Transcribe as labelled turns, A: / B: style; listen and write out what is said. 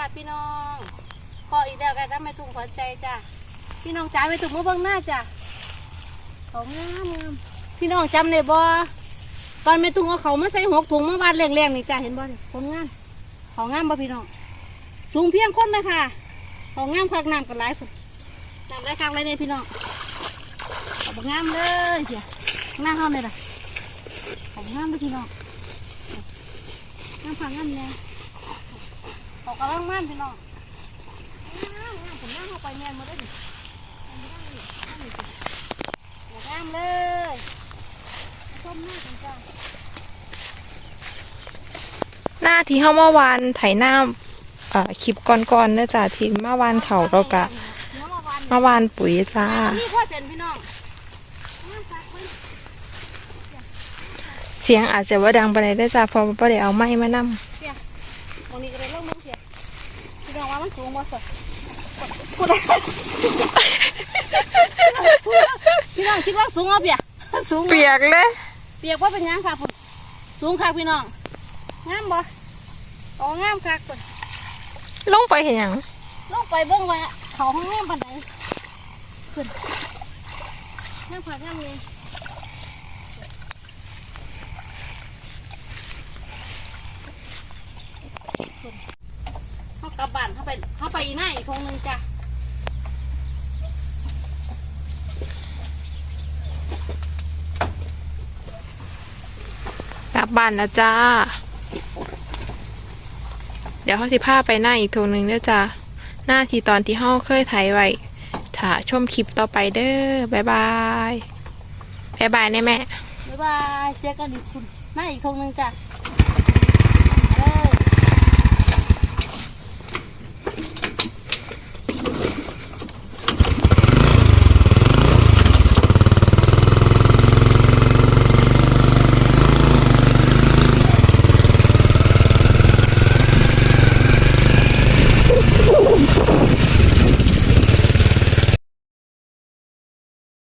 A: ค่ะพี่น้องพออีกแล้วกันถ้าไม่ทุ่งขวัญใจจ้ะพี่น้องจ๋าไม่ทุ่งมาเบิ่งหน้าจ้ะเขางามงามพี่น้องจำได้บ่ตอนไม่ทุ่งเอาเขามาใส่หกถุงเมื่อวานแรงๆนี่จ้ะเห็นบ่นี่ผลงานเขางามบ่พี่น้องสูงเพียงคนเลยค่ะเขางามคักน้ำกันหลายคนน้ำได้คักเลยเนี่ยพี่น้องเขาบ่งามเลยเสียหน้าเฮาเลยล่ะเขาบ่งามเลยพี่น้องงามคักงามแน่ ออกกำลังมันพี่น้องงามงามผมนั่งเข้าไปเมียนมาได้ดิงามเลยต้มหน้ากันจ้า
B: หน้าที่เฮาเมื่อวานไถหน้าคลิปก่อนๆเด้อจ้ะที่เมื่อวานเขาเรากะเมื่อวานปุ๋ยจ้าเสียงอาจจะว่าดังไปเลยได้อจ้ะเพราะว่าบ่ได้เอาไม้มานำ
A: ตรง นี้ก็เลยลงมือเสียพี่น้องว่ามันสูงบ่สดพูดอะไรพี่น้องคิดว่าสูงเอาเปียกสูงบ่
B: เปียกเลย
A: เปียกว่าเป็นหยังค่ะพุ่นสูงค่ะพี่น้องงามบ่อ๋องามค่ะพุ่น
B: ลงไปเห็นหยัง
A: ลงไปเบิ่งว่าเขาห้องน้ำปานใดขึ้นน้ำผักน้ำเลยเขา กลับบ้านเขาไปเขาไปอีหน้าอีกทงหนึงจ้ะ
B: กลับบ้านแล้วจ้า เดี๋ยวเขาสิพาไปหน้าอีกโทงหนึงเด้อจ้าหน้าที่ตอนที่เฮาเคยไถไว้ถ้าชมคลิปต่อไปเด้อบ๊ายบายบ๊ายบายแน่แม่
A: บ๊ายบายเจอกันอีกคุณหน้าอีกทงหนึงจ้ะ